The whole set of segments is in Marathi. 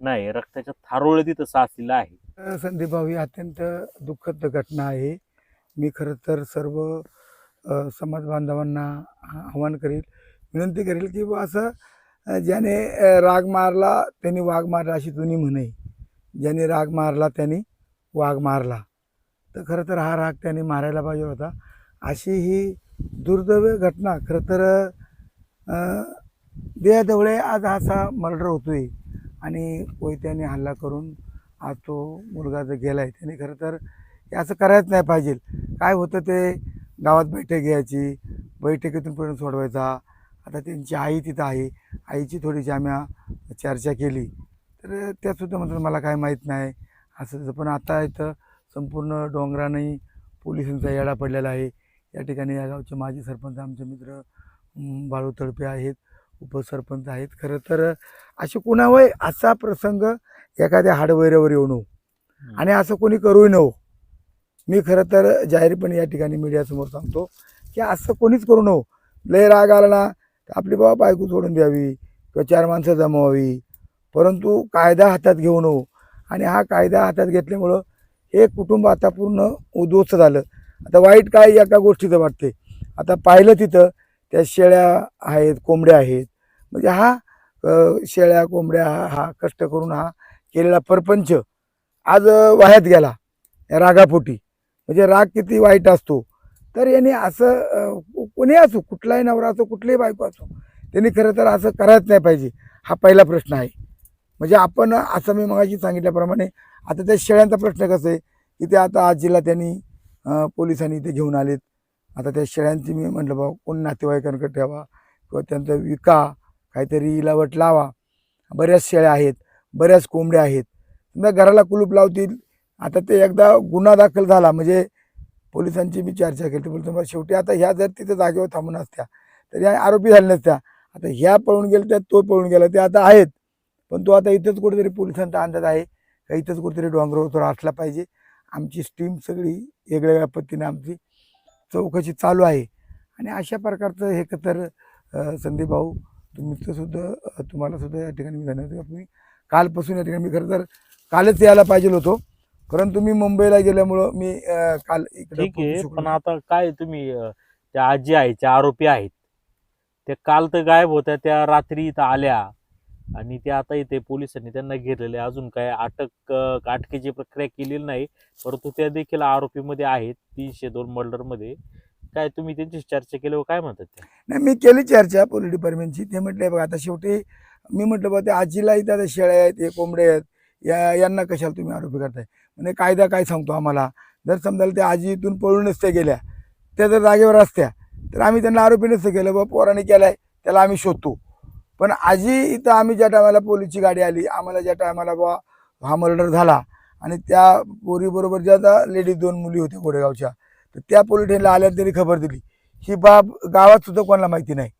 नाही रक्ताच्या थारोळ तिथं साचलेला आहे. संदीप भाऊ ही अत्यंत दुःखद घटना आहे. मी खरं तर सर्व अ, समाज बांधवांना आ- आवाहन करेल विनंती करेल की बुवा असं अ, ज्याने अ, राग मारला त्यांनी वाघ मारला अशी जुनी म्हणे ज्याने राग मारला त्यांनी वाघ मारला. तर खरं तर हा राग त्याने मारायला पाहिजे होता. अशी ही दुर्दैव घटना खरं तर अ, आज असा मर्डर होतोय. आणि कोयत्याने हल्ला करून आज तो मुलगा जर गेला आहे त्याने खरं तर हे असं करायच नाही पाहिजे. काय होतं ते गावात बैठक घ्यायची बैठकीतून पर्यंत सोडवायचा. आता त्यांची आई तिथं आहे. आईची थोडीशी आम्ही चर्चा केली. तर त्यासुद्धा म्हणतात मला काय माहीत नाही. असं पण आता इथं संपूर्ण डोंगरानंही पोलिसांचा येडा पडलेला आहे. या ठिकाणी या गावचे माजी सरपंच आमचे मित्र बाळू तळपे आहेत. उपसरपंच आहेत. खरं तर असे कुणावय असा प्रसंग एखाद्या हाडवैऱ्यावर येऊ नये. आणि असं कोणी करूही नको मी खरं तर जाहीरपणे या ठिकाणी मीडियासमोर सांगतो की असं कोणीच करू नको लय राग आला ना तर आपली बाबा बायको सोडून द्यावी किंवा चार माणसं जमवावी. परंतु कायदा हातात घेऊ नको आणि हा कायदा हातात घेतल्यामुळं हे कुटुंब आता पूर्ण उद्ध्वस्त झालं. आता वाईट काय एका गोष्टीचं वाटते आता पाहिलं तिथं त्या शेळ्या आहेत कोंबड्या आहेत. म्हणजे हा शेळ्या कोंबड्या हा हा कष्ट करून हा केलेला परपंच आज वाह्यात गेला या रागापोटी. म्हणजे राग किती वाईट असतो. तर याने असं कोणी असो कुठलाही नवरा असो कुठलीही बायको असो त्यांनी खरं तर असं करायच नाही पाहिजे हा पहिला प्रश्न आहे. म्हणजे आपण असं मी मगाशी सांगितल्याप्रमाणे आता त्या शेळ्यांचा प्रश्न कसं आहे की ते आता आजीला त्यांनी पोलिसांनी इथे घेऊन आलेत. आता त्या शेळ्यांची मी म्हटलं बा कोण नातेवाईकांकडे ठेवा किंवा त्यांचा विका काहीतरी इलावट लावा. बऱ्याच शेळ्या आहेत बऱ्याच कोंबड्या आहेत. समजा घराला कुलूप लावतील. आता ते एकदा गुन्हा दाखल झाला म्हणजे पोलिसांची मी चर्चा केली. तर म्हणले, शेवटी आता ह्या जर तिथे जागेवर थांबून असत्या तर ह्या आरोपी झाल्या नसत्या. आता ह्या पळून गेल्या त्या तो पळून गेला ते आता आहेत. पण तो आता इथंच कुठेतरी पोलिसांचा अंदाज आहे का इथंच कुठेतरी डोंगरावर असला पाहिजे. आमची स्टीम सगळी वेगवेगळ्या पद्धतीने आमची चौकशी चालू आहे आणि अशा प्रकारचं हे तर संदीप भाऊ तुमचं सुद्धा अ, तुम्हाला सुद्धा या ठिकाणी मी धन्यवाद. मी कालपासून या ठिकाणी मी खरं तर कालच यायला पाहिजे होतो परंतु मी मुंबईला गेल्यामुळं मी काल इकडे आहे पण. आता काय तुम्ही त्या आजी आहेत त्या आरोपी आहेत त्या काल तर गायब होत्या त्या रात्री इथं आल्या आणि ते आता इथे पोलिसांनी त्यांना घेतलेले अजून काय अटक अटकेची प्रक्रिया केलेली नाही परंतु त्या देखील आरोपीमध्ये आहेत तीनशे दोन मर्डरमध्ये. काय तुम्ही त्यांची चर्चा केली काय म्हणतात ते? नाही मी केली चर्चा पोलीस डिपार्टमेंटची. ते म्हटले बघा आता शेवटी मी म्हटलं बघा त्या आजीला इथं आता शेळ्या आहेत हे कोंबडे आहेत या यांना कशाला तुम्ही आरोपी करताय? म्हणजे कायदा काय सांगतो आम्हाला? जर समजा त्या आजी इथून पळून नसत्या गेल्या त्या जर जागेवर असत्या तर आम्ही त्यांना आरोपी नसतं केलं बा पोराने केलाय त्याला आम्ही शोधतो. पण आजी इथं आम्ही ज्या टायमाला पोलीसची गाडी आली आम्हाला ज्या टायमाला बा हा मर्डर झाला आणि त्या पोरीबरोबर ज्या आता लेडीज दोन मुली होत्या गोडेगावच्या तर त्या पोलीस स्टेशनला आल्या त्यांनी खबर दिली. ही बाब गावात सुद्धा कोणाला माहिती नाही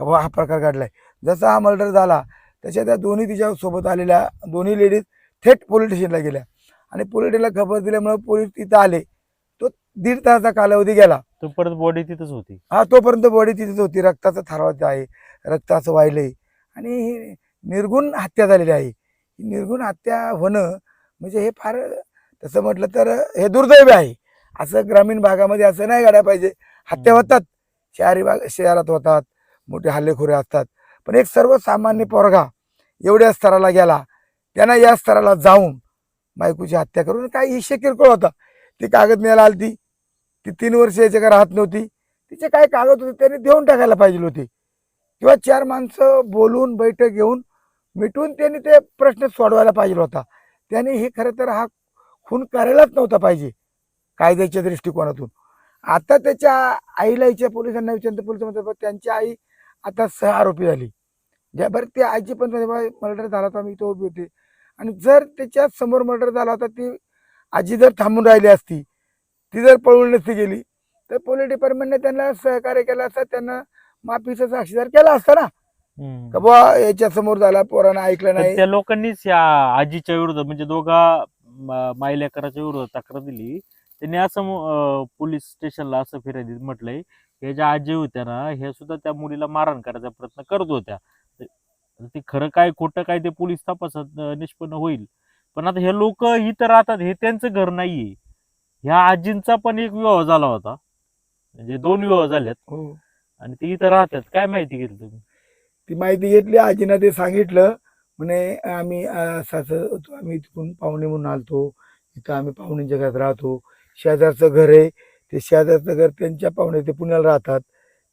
का बाबा हा प्रकार घडलाय. जसा हा मर्डर झाला तशा त्या दोन्ही तिच्या सोबत आलेल्या दोन्ही लेडीज थेट पोलीस स्टेशनला गेल्या. आणि पोलीस स्टेशनला खबर दिल्यामुळे पोलीस तिथं आले. तो दीड तासाचा कालावधी गेला. तो परत बॉडी तिथंच होती. हा तोपर्यंत बॉडी तिथेच होती. रक्ताचं थारवाचं आहे. रक्त असं वाहिलंय. आणि ही निर्गुण हत्या झालेली आहे. ही निर्गुण हत्या होणं म्हणजे हे फार तसं म्हटलं तर हे दुर्दैव आहे. असं ग्रामीण भागामध्ये असं नाही घडायला पाहिजे. हत्या. होतात. शहरी भाग शहरात होतात. मोठे हल्लेखोरे असतात. पण एक सर्वसामान्य पोरगा एवढ्या स्तराला गेला. त्यांना या स्तराला जाऊन बायकोची हत्या करून काही हिशे किरकोळ होता. ती कागद न्यायला आलती. ती तीन वर्ष याच्या राहत नव्हती. तिचे काय कागद होते त्यांनी देऊन टाकायला पाहिजे होते. किंवा चार माणसं बोलून बैठक घेऊन मिटून त्यांनी ते प्रश्न सोडवायला पाहिजे होता. त्याने हे खरं तर हा खून करायलाच नव्हता पाहिजे कायद्याच्या दृष्टिकोनातून. आता त्याच्या आईला इच्या पोलिसांना विचारलं पोलीस म्हणतात त्यांची आई आता सह आरोपी झाली. ज्या बरं ती आईची पण मर्डर झाला होता मी तो उभी होते. आणि जर त्याच्यासमोर मर्डर झाला होता ती आजी जर थांबून राहिली असती ती जर पळून नसती गेली तर पोलीस डिपार्टमेंटने त्यांना सहकार्य केलं असतं त्यांना माफीचा साक्षीदार केला असता ना. का बुवा याच्या समोर झाला पोरानं ऐकलं नाही. त्या लोकांनीच या आजीच्या विरुद्ध म्हणजे दोघा म- मायलेकराच्या विरुद्ध तक्रार दिली. त्यांनी असं म- अं, पोलीस स्टेशनला असं फिरायला म्हटलंय हे ज्या आजी होत्या ना हे सुद्धा त्या मुलीला मारहाण करायचा प्रयत्न करत होत्या. ते खरं काय खोटं काय ते पोलीस तपासात अं, निष्पन्न होईल. पण आता हे लोक इथं राहतात हे त्यांचं घर नाहीये. ह्या आजींचा पण एक विवाह झाला होता. म्हणजे दोन विवाह झालेत. हो. आणि ते इथं राहतात. काय माहिती घेतली तुम्ही? ती माहिती घेतली आजीनं ते सांगितलं. म्हणे आम्ही होतो आम्ही तिकडून पाहुणे म्हणून आलतो. इथं आम्ही पाहुण्यांच्या घरात राहतो. शेजारचं घर आहे. ते शेजारचं घर त्यांच्या पाहुणे ते पुण्याला राहतात.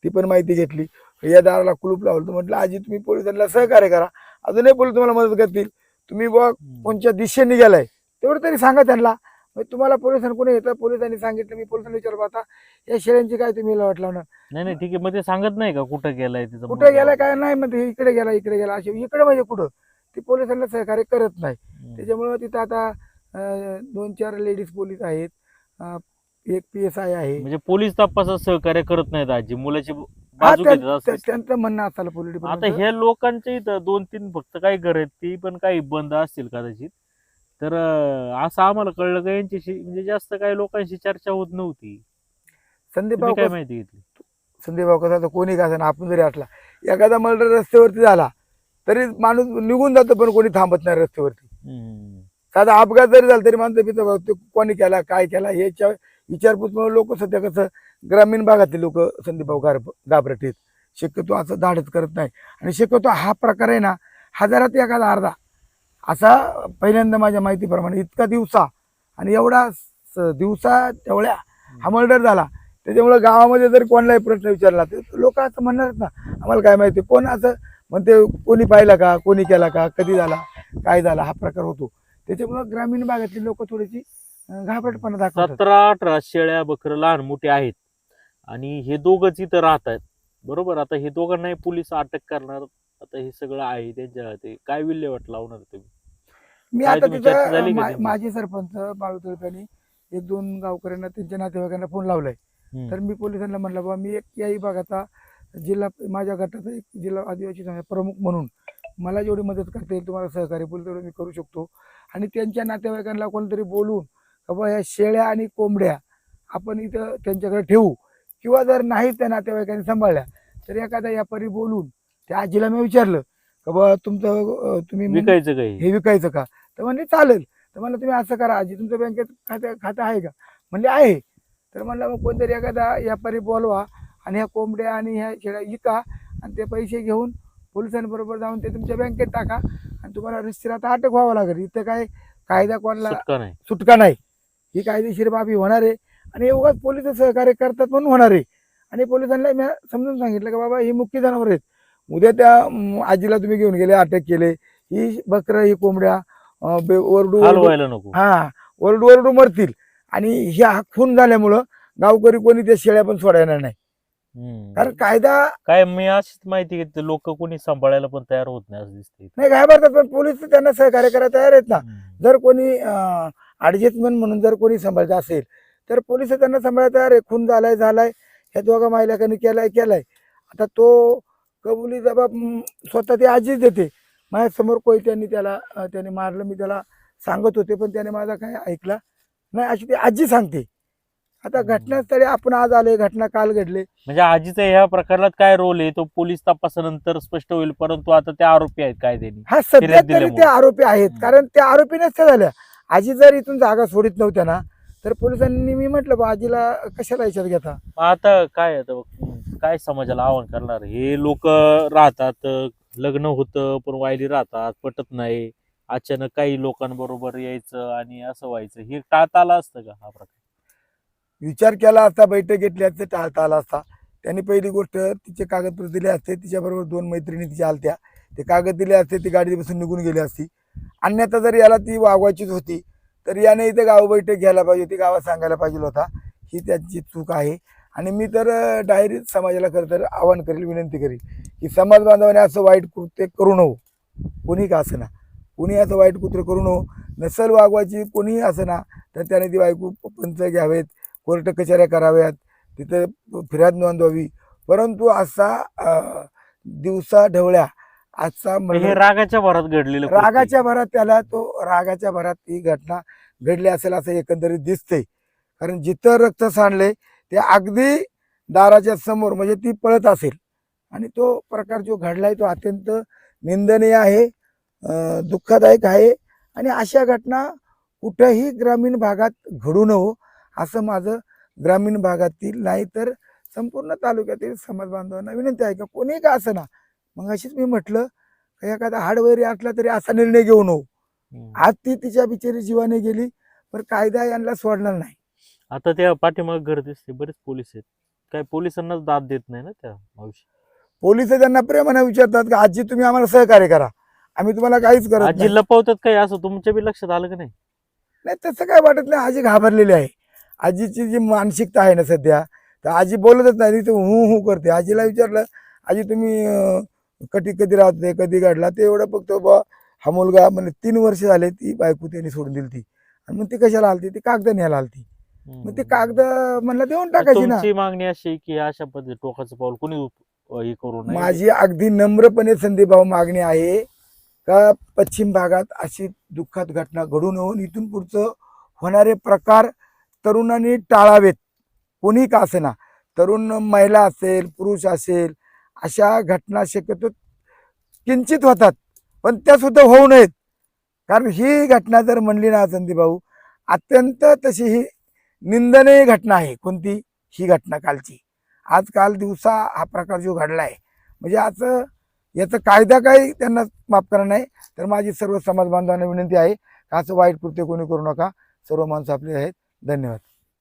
ती पण माहिती घेतली. या दाराला कुलूप लावलं. म्हटलं आजी तुम्ही पोलिसांना सहकार्य करा. अजूनही पोलीस तुम्हाला मदत करतील. तुम्ही बुवा कोणत्या दिशेने गेलाय तेवढं तरी सांगा त्यांना. मग तुम्हाला पोलिसांनी कोणी येतं पोलिसांनी सांगितलं मी पोलिसांना विचारलं आता या शेळ्यांची काय तुम्ही वाट लावणार? नाही नाही ठीक आहे. मग ते सांगत नाही का कुठं गेलाय तिचं कुठे गेला काय नाही म्हणते इकडे गेला इकडे गेला. असे इकडे म्हणजे कुठं? ती पोलिसांना सहकार्य करत नाही. हम्म. त्याच्यामुळं तिथं आता अं, दोन चार लेडीज पोलीस आहेत. अं, एक पी एस आय आहे. म्हणजे पोलीस तपासात सहकार्य करत नाहीत आजी. मुलाची हा, बाजू त्या- घेतात असं. त्या- त्यांचं म्हणणं असायला पोलीस आता हे लोकांच्या इथं दोन तीन फक्त काही घर आहेत ती पण काही बंद असतील कदाचित. तर असं आम्हाला कळलं का यांच्याशी म्हणजे जास्त काही लोकांशी चर्चा होत नव्हती. संदीप तुम्ही काय भाऊ माहिती घेतली? संदीप भाऊ कसा कोणी का ना आपण जरी असला एखादा मर्डर रस्त्यावरती झाला तरी माणूस निघून जातो पण कोणी थांबत नाही रस्त्यावरती. हम्म. साधा अपघात जरी झाला तरी माणसं पितं भाऊ ते कोणी केला काय केला याच्या विचारपूस म्हणून लोक सध्या कसं ग्रामीण भागातले लोक संदीप भाऊ गार घाबरट आहेत. शक्यतो असं धाडच करत नाही. आणि शक्यतो हा प्रकार आहे ना हजारात एखादा अर्धा असा पहिल्यांदा माझ्या माहितीप्रमाणे इतका दिवसा आणि एवढा स- दिवसा तेवढ्या हा मर्डर झाला. त्याच्यामुळं गावामध्ये जर कोणालाही प्रश्न विचारला तर लोक असं म्हणणारच ना आम्हाला काय माहिती कोण असं म्हणते कोणी पाहिला का कोणी केला का कधी झाला काय झाला हा प्रकार होतो. त्याच्यामुळं ग्रामीण भागातली लोक थोडीशी घाबरटपणा दाखवतात. सतरा अठरा शेळ्या बकरं लहान मोठे आहेत आणि हे दोघंच इथं राहत आहेत बरोबर? आता हे दोघांनाही पोलीस अटक करणार आता हे सगळं आहे त्यांच्या हाती. काय विल्हेवाट लावणार तुम्ही? मी काय आता तुम्ही चर्चा तिथं झाली का मा- त्यांची? माजी सरपंच बाळू एक दोन गावकऱ्यांना त्यांच्या नातेवाईकांना फोन लावलाय. तर मी पोलिसांना म्हणलं बाबा मी एक याही भागाचा जिल्हा माझ्या गटाचा एक जिल्हा आदिवासी समाज प्रमुख म्हणून मला जेवढी मदत करता येईल तुम्हाला सहकार्य पोलीस तेवढं मी करू शकतो. आणि त्यांच्या नातेवाईकांना कोणतरी बोलून बाबा ह्या शेळ्या आणि कोंबड्या आपण इथं त्यांच्याकडे ठेवू किंवा जर नाही त्या नातेवाईकांनी सांभाळल्या तर एखादा यापारी बोलून त्या आजीला मी विचारलं का बाबा तुमचं तुम्ही विकायचं काही? हे विकायचं का? तर म्हणले चालेल. तर म्हणलं तुम्ही असं करा आजी तुमचं बँकेत खातं खातं आहे का? म्हणले आहे. तर म्हणलं मग कोणतरी एखादा व्यापारी बोलवा आणि ह्या कोंबड्या आणि ह्या शेळ्या विका आणि ते पैसे घेऊन पोलिसांबरोबर जाऊन ते तुमच्या बँकेत टाका आणि तुम्हाला रिस्तीर आता अटक व्हावं लागेल. इथं काय कायदा कोणाला सुटका नाही. सुटका नाही. ही कायदेशीर बाबी होणार आहे आणि उगाच पोलीस सहकार्य करतात म्हणून होणार आहे. आणि पोलिसांना मी समजून सांगितलं की बाबा ही मुख्य जनावर आहेत. उद्या त्या आजीला तुम्ही घेऊन गेले अटक केले. ही बकरं ही कोंबड्या ओरडू हा ओरडू ओरडू मरतील. आणि ह्या खून झाल्यामुळं गावकरी कोणी त्या शेळ्या पण सोडायला नाही. कारण कायदा काय मी अशीच माहिती घेतली लोक कोणी सांभाळायला पण तयार होत नाही असं दिसतंय. नाही घाबरतात पण पोलीस त्यांना सहकार्य करायला तयार आहेत ना. जर कोणी ॲडजस्टमेंट म्हणून जर कोणी सांभाळतं असेल तर पोलीस त्यांना सांभाळायला तयार आहे खून झालाय झालाय. ह्या दोघा महिलाकांनी केलाय केलाय. आता तो कबुली जबाब स्वतः ती आजीच देते माझ्यासमोर कोयत्यांनी त्याला त्याने मारलं मी त्याला सांगत होते पण त्याने माझा काय ऐकला नाही अशी ती आजी सांगते आता. घटनास्थळी आपण आज आले घटना काल घडले म्हणजे आजीचा ह्या प्रकारात काय रोल आहे तो पोलीस तपासानंतर स्पष्ट होईल परंतु आता ते आरोपी आहेत कायद्याने हा सध्या तरी ते. आरोपी आहेत. कारण त्या आरोपी नसत्या झाल्या आजी जर इथून जागा सोडित नव्हत्या ना तर पोलिसांनी मी म्हटलं बा आजीला कशाला याच्यात घेता? आता काय आता काय समाजाला आव्हान करणार? हे लोक राहतात लग्न होतं पण वायली राहतात पटत नाही. अचानक काही लोकांबरोबर यायचं आणि असं व्हायचं. हे टाळता आलं असतं का हा प्रकार? विचार केला असता बैठक घेतली असते टाळता आला असता. त्यांनी पहिली गोष्ट तिचे कागदपत्र दिले असते तिच्याबरोबर दोन मैत्रिणी तिच्या आलत्या. ते कागद दिले असते ती गाडी बसून निघून गेली असती. अन्यथा जर याला ती वागवायचीच होती तर याने इथे गाव बैठक घ्यायला पाहिजे होती गावात सांगायला पाहिजे होता. ही त्याची चूक आहे. आणि मी तर डायरी समाजाला खरं तर आवाहन करेल विनंती करेल की समाज बांधवाने असं वाईट कृत्य करू नको कोणी का असं ना. कोणी असं वाईट कुत्र करू नको नसल वागवायची कोणीही असं ना तर त्याने ती बायको पंच घ्यावेत कोर्ट कचऱ्या कराव्यात तिथं फिर्याद नोंदवावी. परंतु असा दिवसा ढवळ्या आजचा हे मर्डर रागाच्या भरात घडलेलं. रागाच्या भरात त्याला तो रागाच्या भरात ही घटना घडली असेल असं एकंदरीत दिसतंय. कारण जिथं रक्त सांडले ते अगदी दाराच्या समोर म्हणजे ती पळत असेल. आणि तो प्रकार जो घडलाय तो अत्यंत निंदनीय आहे दुःखदायक आहे. आणि अशा घटना कुठंही ग्रामीण भागात घडू नवो असं माझं ग्रामीण भागातील नाही तर संपूर्ण तालुक्यातील समाज बांधवांना विनंती आहे. का कोणी का असं ना मग अशीच मी म्हटलं का एखादा हाडवैरी असला तरी असा निर्णय घेऊ नको. आज ती तिच्या बिचारी जीवाने गेली पण कायदा यांना सोडणार नाही. आता त्या पाठीमाग घर दिसते बरेच पोलीस आहेत. काय पोलिसांनाच दाद देत नाही ना त्या मावशी? पोलीस त्यांना प्रेमाने विचारतात का आजी तुम्ही आम्हाला सहकार्य करा. आम्ही तुम्हाला काहीच करत आजी लपवतात काय असं? तुमच्या बी लक्षात आलं का नाही? नाही तसं काय वाटत नाही. आजी घाबरलेली आहे. आजीची जी मानसिकता आहे ना सध्या तर आजी बोलतच नाही. ती हू हू करते. आजीला विचारलं आजी तुम्ही कधी कधी राहते कधी काढला ते एवढं बघतो बा हा मुलगा म्हणजे तीन वर्ष झाले ती बायको त्यांनी सोडून दिली ती आणि मग ती कशाला आलती? ती कागद न्यायला आलती. मग ते कागद म्हणलं देऊन टाकायची ना. तुमची मागणी अशी की अशा पद्धती टोकाचं पाऊल कोणी उप- हे करू नये? माझी अगदी नम्रपणे संदीपभाऊ मागणी आहे का पश्चिम भागात अशी दुःखद घटना घडून होऊन इथून पुढचं होणारे प्रकार तरुणांनी टाळावेत. कोणी का असेना. तरुण महिला असेल पुरुष असेल अशा घटना शक्यतो किंचित होतात पण त्या सुद्धा होऊ नयेत. कारण ही घटना जर म्हणली ना संदीपभाऊ अत्यंत तशी ही निंदनीय घटना आहे कोणती? ही घटना कालची. आज काल दिवसा हा प्रकार जो घडला आहे म्हणजे असं याचा कायदा काही त्यांना माफ करणार नाही तर माझी सर्व समाज बांधवांना विनंती आहे का असं वाईट कृत्य कोणी करू नका. सर्व माणसं आपले आहेत. धन्यवाद.